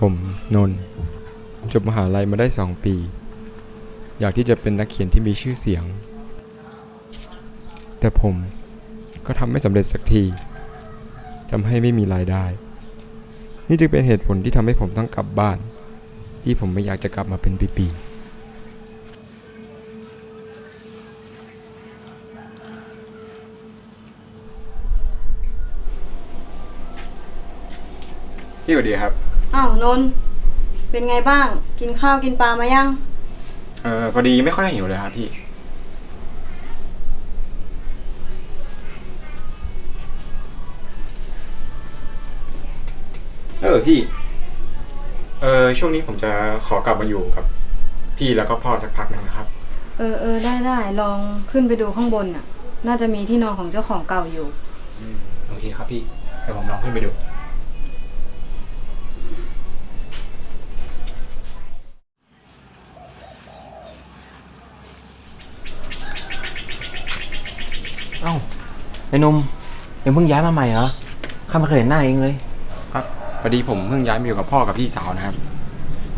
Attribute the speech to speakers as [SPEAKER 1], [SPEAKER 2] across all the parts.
[SPEAKER 1] ผมนนท์จบมหาลัยมาได้สองปี อยากที่จะเป็นนักเขียนที่มีชื่อเสียง แต่ผมก็ทำไม่สำเร็จสักทีทำให้ไม่มีรายได้ นี่จึงเป็นเหตุผลที่ทำให้ผมต้องกลับบ้าน ที่ผมไม่อยากจะกลับมาเป็นปีๆพี่สวัสดีครับ
[SPEAKER 2] อ้าวนนท์เป็นไงบ้าง กินข้าวกินปลามายัง
[SPEAKER 1] เออพอดีไม่ค่อยหิวเลยครับพี่ เออพี่ เออช่วงนี้ผมจะขอกลับมาอยู่กับ พี่แล้วก็พ่อสักพักหนึ่งนะครับ
[SPEAKER 2] เออเออได้ได้ลองขึ้นไปดูข้างบนน่ะ น่าจะมีที่นอนของเจ้าของเก่าอยู่
[SPEAKER 1] โอเคครับพี่เดี๋ยวผมลองขึ้นไปดู
[SPEAKER 3] เอ้าไอ้หนมเอ็งเพิ่งย้ายมาใหม่เหรอข้าไม่เคยเห็นหน้าเองเลย
[SPEAKER 1] ครับพอดีผมเพิ่งย้ายมาอยู่กับพ่อกับพี่สาวนะครับ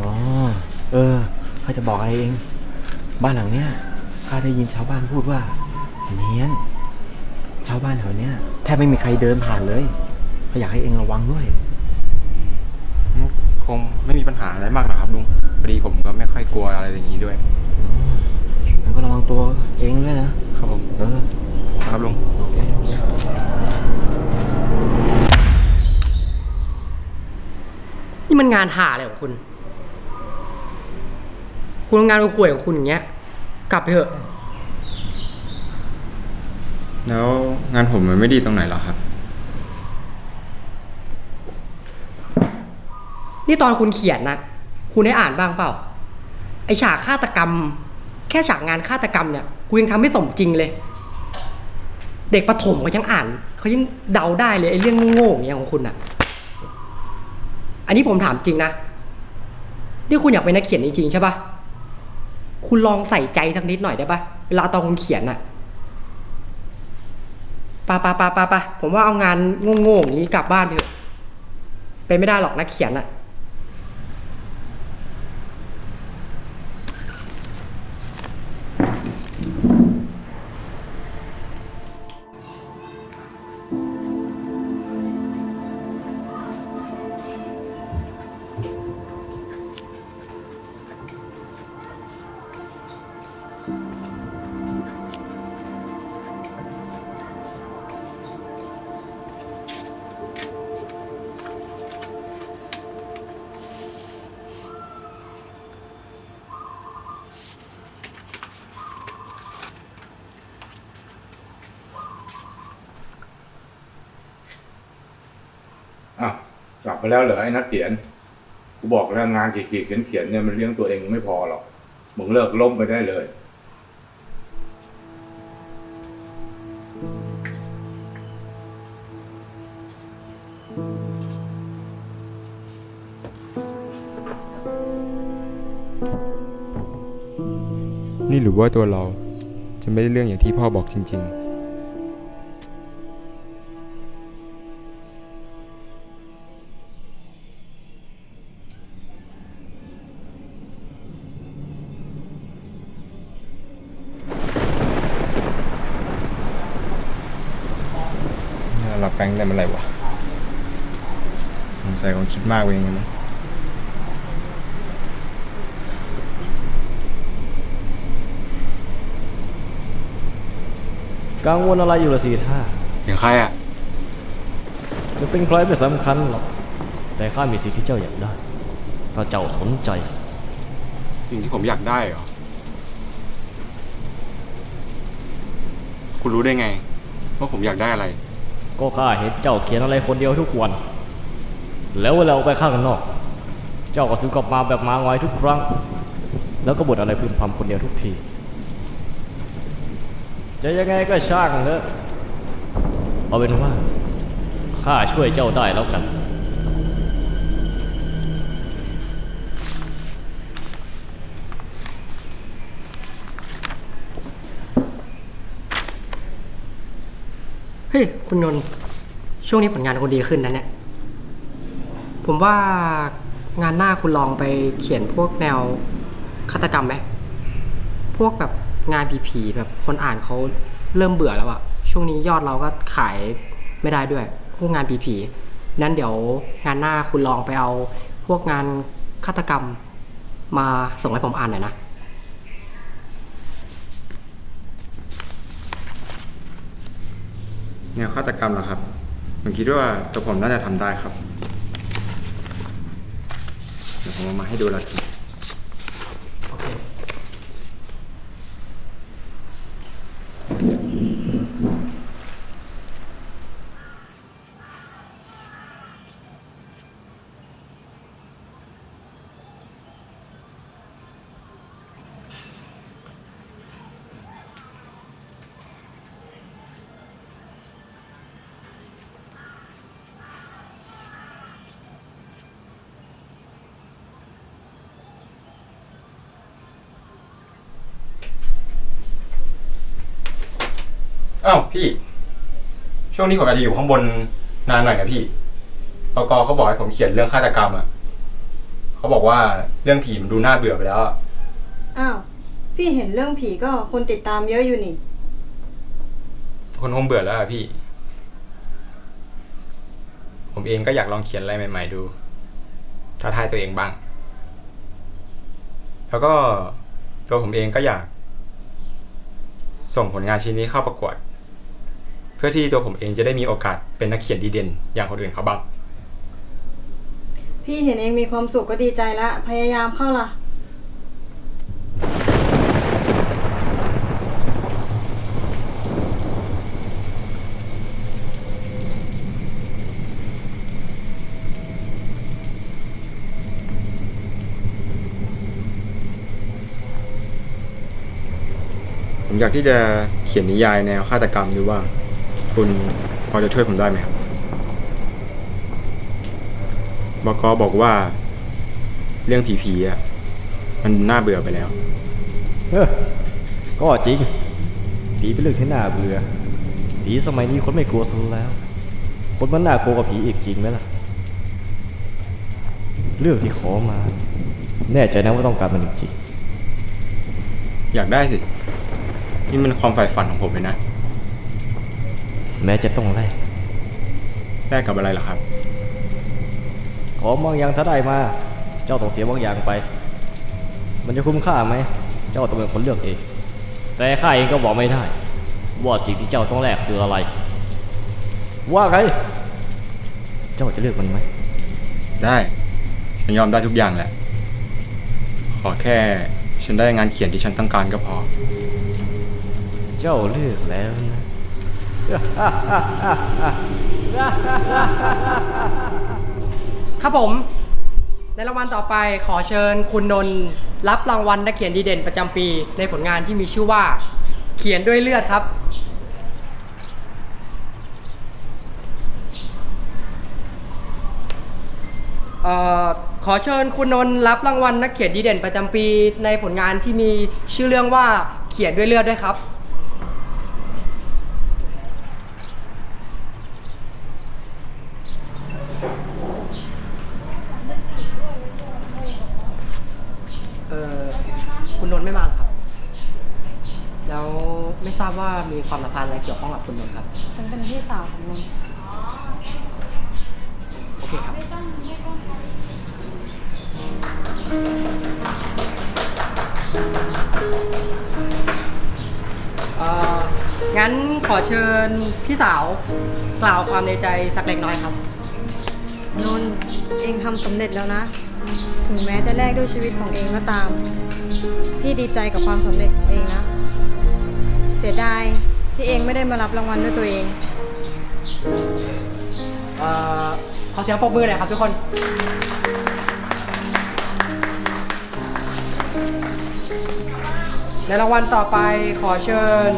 [SPEAKER 3] อ๋อเออข้าจะบอกอะไรเอง บ้านหลังเนี้ยข้าได้ยินชาวบ้านพูดว่าเนียน ชาวบ้านแถวเนี้ยแทบไม่มีใครเดินผ่านเลยข้าอยากให้เองระวังด้วย
[SPEAKER 1] คงไม่มีปัญหาอะไรมากหรอกครับลุงพอดีผมก็ไม่ค่อยกลัวอะไรอย่างนี้ด้วย
[SPEAKER 3] งั้นก็ระวังตัวเองด้วยนะ
[SPEAKER 1] ครับผม
[SPEAKER 3] เออ
[SPEAKER 1] ครับลุง
[SPEAKER 3] โอเค
[SPEAKER 4] นี่มันงานหาอะไรของคุณ คุณทำงานห่วยๆของคุณอย่างเงี้ย กลับไปเถอะ
[SPEAKER 1] แล้วงานผมมันไม่ดีตรงไหนหรอครับ
[SPEAKER 4] นี่ตอนคุณเขียนนะคุณได้อ่านบ้างเปล่า ไอฉากฆาตกรรม แค่ฉากงานฆาตกรรมเนี่ย กูยังทำไม่สมจริงเลย เด็กประถมเขายังอ่านเขายังเดาได้เลยไอเรื่องโง่ๆอย่างเงี้ยของคุณอะอันนี้ผมถามจริงนะนี่คุณอยากเป็นนักเขียนจริงๆใช่ปะคุณลองใส่ใจสักนิดหน่อยได้ปะเวลาตอนคุณเขียนอะปะปะปะปะปะผมว่าเอางานโง่ๆอย่างนี้กลับบ้านไปเถอะเป็นไม่ได้หรอกนักเขียนอะ
[SPEAKER 5] มาแล้วเหรอไอ้นักเขียนกูบอกแล้วงานขีดเขียนเขียนๆเนี่ยมันเลี้ยงตัวเองไม่พอหรอกมึงเลิกล้มไปได้เลย
[SPEAKER 1] นี่หรือว่าตัวเราจะไม่ได้เรื่องอย่างที่พ่อบอกจริง ๆ แปลงได้เมื่อไหร่วะสงสัยคงคิดมากไปเองนะ
[SPEAKER 6] กังวลอะไรอยู่ละสิท่า
[SPEAKER 1] เสียงใครอะ
[SPEAKER 6] จะเป็นใครไม่สำคัญหรอก แต่ข้ามีสิ่งที่เจ้าอยากได้ ถ้าเจ้าสนใจ
[SPEAKER 1] สิ่งที่ผมอยากได้เหรอ คุณรู้ได้ไง ว่าผมอยากได้อะไร
[SPEAKER 6] ก็ข้าเห็นเจ้าเขียนอะไรคนเดียวทุกวัน แล้วเวลาออกไปข้างนอก เจ้าก็ซื้อกลับมาแบบมางอยทุกครั้ง แล้วก็บ่นอะไรพึมพำคนเดียวทุกที จะยังไงก็ช่างเถอะเอาเป็นว่าข้าช่วยเจ้าได้แล้วกัน
[SPEAKER 4] เฮ้ยคุณนนท์ช่วงนี้ผลงานคุณดีขึ้นนะเนี่ย ผมว่างานหน้าคุณลองไปเขียนพวกแนวฆาตกรรมไหม พวกแบบงานผีๆแบบคนอ่านเขาเริ่มเบื่อแล้วอะช่วงนี้ยอดเราก็ขายไม่ได้ด้วย พวกงานผีๆนั้นเดี๋ยวงานหน้าคุณลองไปเอา พวกงานฆาตกรรมมาส่งให้ผมอ่านหน่อยนะ
[SPEAKER 1] แนวฆาตกรรมเหรอครับ ผมคิดว่าตัวผมน่าจะทำได้ครับ เดี๋ยวผมเอามาให้ดูละที อ้าวพี่ ช่วงนี้ผมอาจจะอยู่ข้างบนนานหน่อยนะพี่ปกเขาบอกให้ผมเขียนเรื่องฆาตกรรมอะเขาบอกว่าเรื่องผีมันดูน่าเบื่อไปแล้วอะ
[SPEAKER 2] อ้าว พี่เห็นเรื่องผีก็คนติดตามเยอะอยู่นี่
[SPEAKER 1] คนคงเบื่อแล้วอะพี่ ผมเองก็อยากลองเขียนอะไรใหม่ ๆ ดูท้าทายตัวเองบ้าง แล้วก็ตัวผมเองก็อยาก ส่งผลงานชิ้นนี้เข้าประกวด เพื่อที่ตัวผมเองจะได้มีโอกาสเป็นนักเขียนดีเด่น อย่างคนอื่นเขาบ้าง
[SPEAKER 2] พี่เห็นเองมีความสุขก็ดีใจละ พยายามเข้าล่ะ
[SPEAKER 1] ผมอยากที่จะเขียนนิยายแนวฆาตกรรมดูว่า คุณพอจะช่วยผมได้ไหมครับบกบอกว่า เรื่องผีๆอะ มันน่าเบื่อไปแล้ว
[SPEAKER 6] เออก็จริง ผีเป็นเรื่องที่น่าเบื่อ ผีสมัยนี้คนไม่กลัวซะแล้ว คนมันน่ากลัวกว่าผีอีกจริงไหมล่ะ เรื่องที่ขอมา แน่ใจนะว่าต้องการมันจริง
[SPEAKER 1] อยากได้สิ นี่มันความใฝ่ฝันของผมเลยนะ
[SPEAKER 6] ๆ แม้จะต้องแลก
[SPEAKER 1] แลกกับอะไรเหรอครับ
[SPEAKER 6] ของบางอย่างถ้าได้มา เจ้าต้องเสียบางอย่างไป มันจะคุ้มค่าไหม เจ้าต้องเป็นคนเลือกเอง แต่ข้าเองก็บอกไม่ได้ ว่าสิ่งที่เจ้าต้องแลกคืออะไร ว่าไง เจ้าจะเลือกมันไหม
[SPEAKER 1] ได้ฉันยอมได้ทุกอย่างแหละ ขอแค่ฉันได้งานเขียนที่ฉันต้องการก็พอ
[SPEAKER 6] เจ้าเลือกแล้วนะ
[SPEAKER 4] ครับผม ในรางวัลต่อไปขอเชิญคุณนนท์รับรางวัลนักเขียนดีเด่นประจำปี ในผลงานที่มีชื่อว่า เขียนด้วยเลือดครับ เอ่อขอเชิญคุณนนท์รับรางวัลนักเขียนดีเด่นประจำปี ในผลงานที่มีชื่อเรื่องว่าเขียนด้วยเลือดด้วยครับ เออคุณนนท์ไม่มาเหรอครับ แล้วไม่ ทราบว่ามีความสัมพันธ์อะไรเกี่ยวข้องกับคุณนนท์ครับ
[SPEAKER 2] ฉันเป็นพี่สาวของนนท์
[SPEAKER 4] โอเคครับ เอ่อ งั้นขอเชิญพี่สาวกล่าวความในใจสักเล็กน้อยครับ
[SPEAKER 2] นนท์เองทำสำเร็จแล้วนะ ถึงแม้จะแลกด้วยชีวิตของเองก็ตาม พี่ดีใจกับความสำเร็จของเองนะเสียดายที่เองไม่ได้มารับรางวัลด้วยตัวเอง
[SPEAKER 4] เอ่อขอเสียงปรบมือหน่อยครับทุกคน ในรางวัลต่อไปขอเชิญ